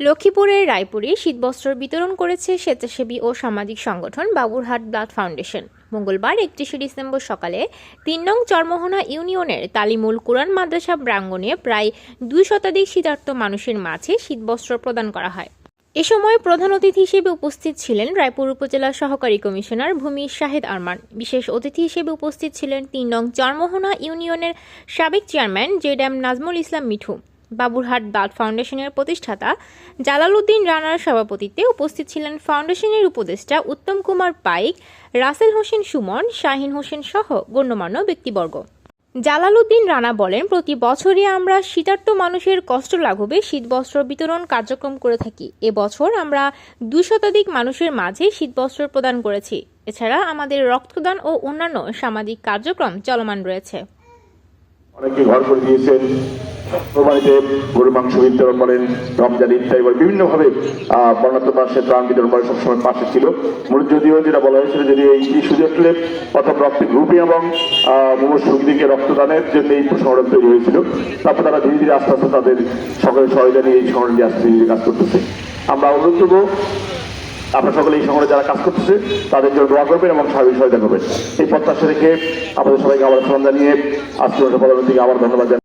লক্ষ্মীপুরের রায়পুরে শীতবস্ত্র বিতরণ করেছে স্বেচ্ছাসেবী ও সামাজিক সংগঠন বাবুরহাট ব্লাড ফাউন্ডেশন। মঙ্গলবার একত্রিশে ডিসেম্বর সকালে তিন নং চরমোহনা ইউনিয়নের তালিমুল কুরআন মাদ্রাসা প্রাঙ্গণে প্রায় দুই শতাধিক শীতার্থ মানুষের মাঝে শীতবস্ত্র প্রদান করা হয়। এ সময় প্রধান অতিথি হিসেবে উপস্থিত ছিলেন রায়পুর উপজেলা সহকারী কমিশনার ভূমি শাহেদ আরমান। বিশেষ অতিথি হিসেবে উপস্থিত ছিলেন তিন নং চরমোহনা ইউনিয়নের সাবেক chairman Z M Nazmul Islam Mithu. Baburhat blood ফাউন্ডেশনের প্রতিষ্ঠাতা জালালউদ্দিন রানার সভাপতিত্বে উপস্থিত ছিলেন ফাউন্ডেশনের উপদেষ্টা উত্তম কুমার পাইক, রাসেল হোসেন সুমন, শাহিন হোসেন সহ গণ্যমান্য ব্যক্তিবর্গ। জালালউদ্দিন রানা বলেন, প্রতি বছরই আমরা শীতার্থ মানুষের কষ্ট লাঘবে শীতবস্ত্র বিতরণ কার্যক্রম করে থাকি। এবছর আমরা দুই শতাধিক মানুষের মাঝে শীতবস্ত্র প্রদান করেছি। এছাড়া আমাদের রক্তদান ও অন্যান্য সামাজিক কার্যক্রম চলমান রয়েছে। অনেকে ঘর করে দিয়েছেন। কোরবানিতে গরুর মাংস বিতরণ করেন, রমজান ইত্যাদি করে বিভিন্নভাবে বর্ণাত্ম মাসে ত্রাণ বিতরণ করে সবসময় পাশে ছিল। মূলত যদিও যেটা বলা হয়েছিল যদি এই সুযোগ পেলে, প্রথম রক্ত গ্রুপিং এবং মোমোর সুবিধিকে রক্তদানের জন্য এই সংগঠন তৈরি হয়েছিল। তারপর তারা ধীরে ধীরে আস্তে আস্তে তাদের সকলের সহায়তা নিয়ে এই সংগঠনটি আস্তে ধীরে ধীরে কাজ করতেছে। আমরা অনুরোধ করব, আপনারা সকলে এই সংগঠনে যারা কাজ করতেছে, তাদের জন্য দোয়া করবেন এবং সার্বিক সহায়তা করবেন। এই প্রত্যাশা রেখে আমাদের সবাইকে আবার সালাম জানিয়ে আজকে পরবর্তীকে আবার ধন্যবাদ।